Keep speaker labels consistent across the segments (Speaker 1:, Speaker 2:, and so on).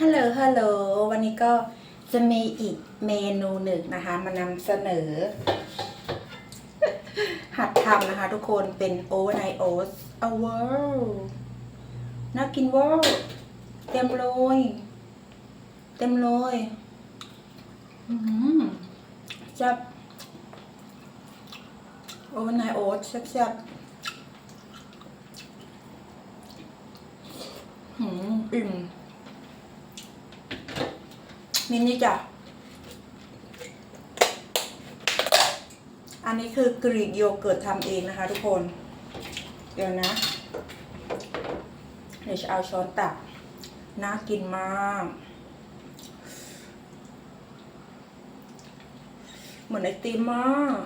Speaker 1: ฮัลโหล ฮัลโหล วันนี้ก็จะมีอีกเมนูหนึ่งนะคะ มานำเสนอ หัดทำนะคะทุกคนเป็นโอเวอร์ไนโอสเอาเวอร์น่ากินเวอร์เต็มเลย เต็มเลยอืมจับโอเวอร์ไนโอสแซ่บๆหืม อิ่นี่จ้ะ อันนี้คือกรีกโยเกิร์ตทำเองนะคะทุกคน เดี๋ยวนะ เดี๋ยวจะเอาช้อนตัก น่ากินมาก เหมือนไอติมมาก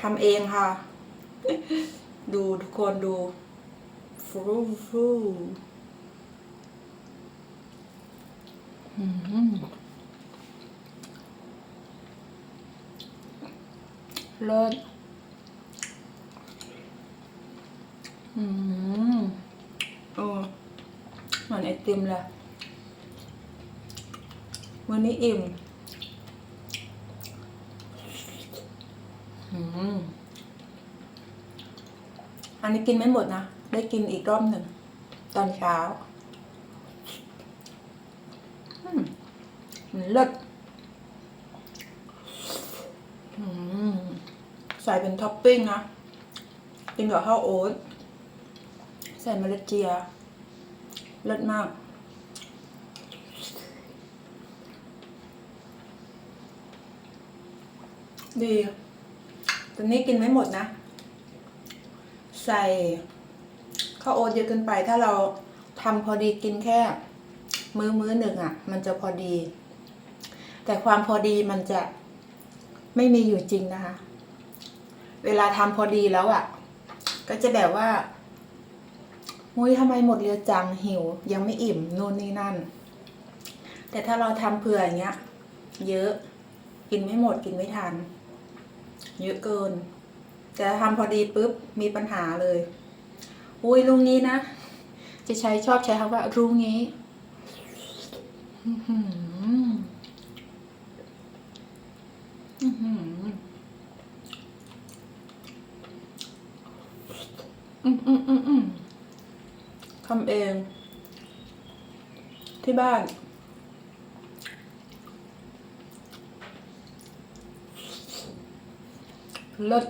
Speaker 1: ทำเองค่ะ ดูทุกคนดูฟรูฟรูอืมเลิศอืมเออเหมือนไอติมเลยวันนี้อิ่ม อันนี้กินไม่หมดนะ ได้กินอีกรอบหนึ่ง ตอนเช้าอืมมันเลิศใส่เป็นท็อปปิ้งนะ กินกับข้าวโอ๊ตใส่เมล็ดเจีย เลิศมากดี ตอนนี้กินไม่หมดนะ ใส่ข้าวโอ๊ตเยอะเกินไป ถ้าเราทำพอดีกินแค่ มื้อมื้อหนึ่งอะ่ะ มันจะพอดี แต่ความพอดีมันจะไม่มีอยู่จริงนะคะ เวลาทำพอดีแล้วอะ่ะ ก็จะแบบว่ามุ้ยทำไมหมดเร็วจังหิว ยังไม่อิ่มนู่นนี่นั่น แต่ถ้าเราทำเผื่ออย่างเงี้ย เยอะกินไม่หมดกินไม่ทัน เยอะเกินแต่ทำพอดีปุ๊บมีปัญหาเลย อุ้ยลุงนี้นะ จะใช้ชอบใช้คำว่าลุงนี้อื้อหืออื้อหืออืมอืมอืมอืมทำเอง ที่บ้าน เลิศ